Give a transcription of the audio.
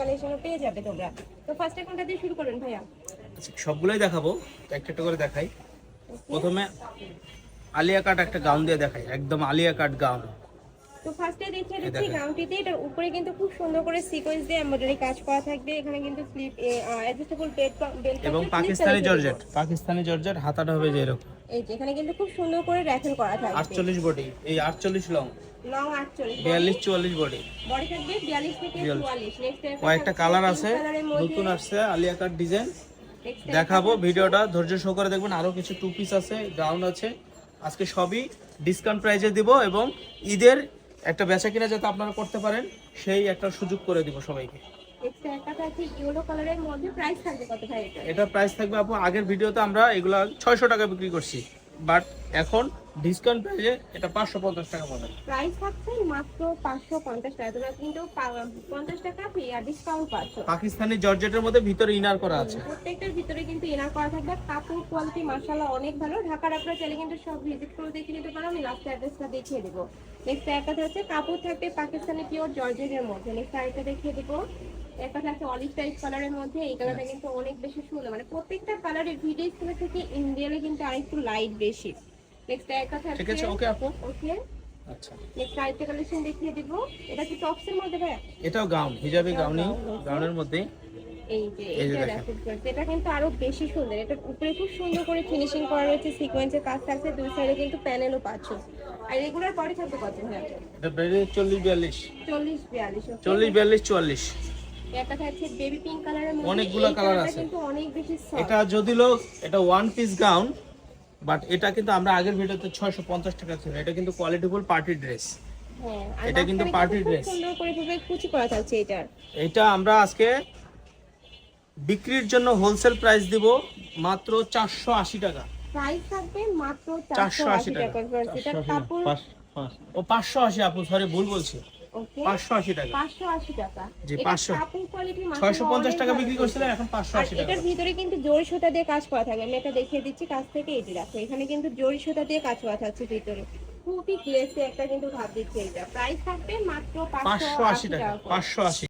কালেকশনও পেয়ে যাবে তোমরা। তো ফার্স্টে কোনটা দিয়ে শুরু করবেন ভাইয়া। আচ্ছা, সবগুলোই দেখাবো একটা একটা করে দেখাই। প্রথমে আলিয়া কাট একটা গাউন দিয়ে দেখাই একদম আলিয়া কাট গাউন। তো ফার্স্টে দেখিয়ে দিচ্ছি গাউনটিতে এটার উপরে কিন্তু খুব সুন্দর করে সিকোয়েন্স দিয়ে এমব্রয়ডারি কাজ করা থাকবে। এখানে কিন্তু স্লিপ অ্যাডজাস্টেবল বেল্ট এবং পাকিস্তানি জর্জেট। পাকিস্তানি জর্জেট হাতাটা হবে যে এরকম। এই যে এখানে কিন্তু খুব সুন্দর করে র্যাফেল করা থাকবে। আটচল্লিশ বডি এই আটচল্লিশ লং। লং 48 বিয়াল্লিশ চুয়াল্লিশ বডি বডি থাকবে 42 থেকে 44 নেক্সট কয়েকটা কালার আছে। নতুন আসছে আলিয়া কাট ডিজাইন দেখাবো ভিডিওটা ধৈর্য সহকারে দেখবেন। আরও কিছু টু পিস আছে গাউন আছে। আজকে সবই ডিসকাউন্ট প্রাইজে দিব এবং ঈদের একটা বেচা কিনা যাতে আপনারা করতে পারেন সেই একটা সুযোগ করে দিব সবাইকে। এটা? প্রাইস থাকবে আপু আগের ভিডিওতে আমরা এগুলা ছয়শো টাকা বিক্রি করছি। বাট এখন ডিসকাউন্ট প্রাইজে এটা পাঁচশো পঞ্চাশ টাকা পাবেন প্রাইস থাকছে মাত্র 550 টাকা। তোমরা কিন্তু পা- 50 টাকা ফ্রি আর ডিসকাউন্ট পাচ্ছ। পাকিস্তানি জর্জেটের মধ্যে ভিতরে ইনার করা আছে। প্রত্যেকটার ভিতরে কিন্তু ইনার করা থাকবে। কাপড় কোয়ালিটি মাশাআল্লাহ অনেক ভালো। ঢাকার আপনারা চাইলে কিন্তু সব ভিজিট করে দেখে নিতে পারো। আমি লাস্ট অ্যাড্রেসটা দেখিয়ে দেবো। নেক্সট একটা হচ্ছে কাপড় থাকবে পাকিস্তানি পিওর জর্জেটের মধ্যে। নেক্সট আরেকটা দেখিয়ে দেবো। একটা থাকছে অলিভ টাইপ কালারের মধ্যে। এই কালারটা কিন্তু অনেক বেশি সুন্দর। মানে প্রত্যেকটা কালারের ভিডিও থেকে ইন্ডিয়ালে কিন্তু আরেকটু লাইট বেশি। নেক্সট একটা ঠিক আছে ওকে আপু। ওকে আচ্ছা। নেক্সট আরেকটা কালেকশন দেখিয়ে দিব। এটা কি টপসের মধ্যে এটাও গাউন হিজাবি গাউনি গাউনের মধ্যে। এই যে এটা এটা কিন্তু আরও বেশি সুন্দর। এটার উপরে খুব সুন্দর করে ফিনিশিং করা রয়েছে সিকোয়েন্সের কাজ থাকছে। দুই সাইডে কিন্তু প্যানেলও পাচ্ছ। আর রেগুলার পরে থাকবে কত ভাই এটা বেড়ে অনেকগুলো colourটা আছে। এটা লোক এটা ওয়ান পিস গাউন বাট এটা কিন্তু আমরা আগের ভিডিওতে ছয়শো পঞ্চাশ টাকা ছিল। এটা কিন্তু কোয়ালিটিফুল পার্টি ড্রেস হ্যাঁ এটা কিন্তু মাঝখানে ড্রেস খুব সুন্দর করে ভাবে কুচি করা থাকছে এটার। এটা আমরা আজকে বিক্রির জন্য হোলসেল প্রাইস দিব মাত্র চারশো আশি টাকা। প্রাইস থাকবে মাত্র 480 চারশো টাকা। এটা কাপড় ও পাঁচশো আশি আপু সরি ভুল বলছি। ওকে? টাকা। পাঁচশো আশি টাকা। জি, 500 কাপড় কোয়ালিটি ছয়শো পঞ্চাশ টাকা বিক্রি করছিলেন এখন পাঁচশো আর আশি টাকা। এটার ভিতরে কিন্তু জরি সুতা দিয়ে কাজ করা থাকে আমি এটা দেখিয়ে দিচ্ছি কাছ থেকে রাখো। এখানে কিন্তু জরি সুতা দিয়ে কাজ করা থাকছে ভিতরে। খুবই গ্লেসে একটা কিন্তু ভাব দিচ্ছে এটা। প্রাইস থাকবে মাত্র পাঁচশো আশি টাকা করে। পাঁচশো আশি।